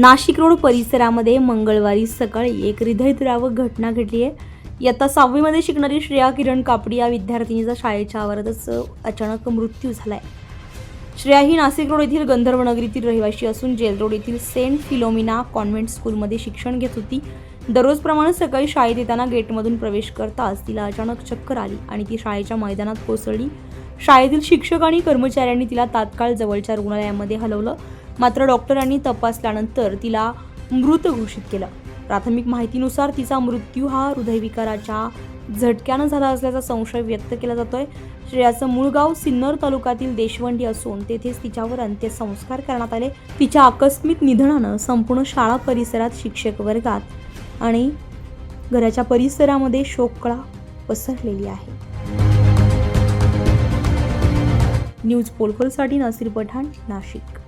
Nashik road परिसरामध्ये मंगळवारी सकाळी एक हृदयद्रावक घटना घडली आहे. इयत्ता सहावीमध्ये शिकणारी श्रेया किरण कापडी या विद्यार्थिनीचा शाळेच्या आवारातच अचानक मृत्यू झाला आहे श्रेया ही नाशिक रोड येथील गंधर्व नगरीतील रहिवाशी असून जेल रोड येथील सेंट फिलोमिना कॉन्व्हेंट स्कूलमध्ये शिक्षण घेत होती. दररोजप्रमाणे सकाळी शाळेत येताना गेटमधून प्रवेश करताच तिला अचानक चक्कर आली आणि ती शाळेच्या मैदानात कोसळली. शाळेतील शिक्षक आणि कर्मचाऱ्यांनी तिला तात्काळ जवळच्या रुग्णालयामध्ये हलवलं. मात्र डॉक्टरांनी तपासल्यानंतर तिला मृत घोषित केलं. प्राथमिक माहितीनुसार तिचा मृत्यू हा हृदयविकाराच्या झटक्यानं झाला असल्याचा संशय व्यक्त केला जातोय. श्रेयाचं मूळ गाव सिन्नर तालुक्यातील देशवंडी असून तेथेच तिच्यावर अंत्यसंस्कार करण्यात आले. तिच्या आकस्मिक निधनानं संपूर्ण शाळा परिसरात शिक्षक वर्गात आणि घराच्या परिसरामध्ये शोककळा पसरलेली आहे. न्यूज पोलखोलसाठी नासिर पठाण नाशिक.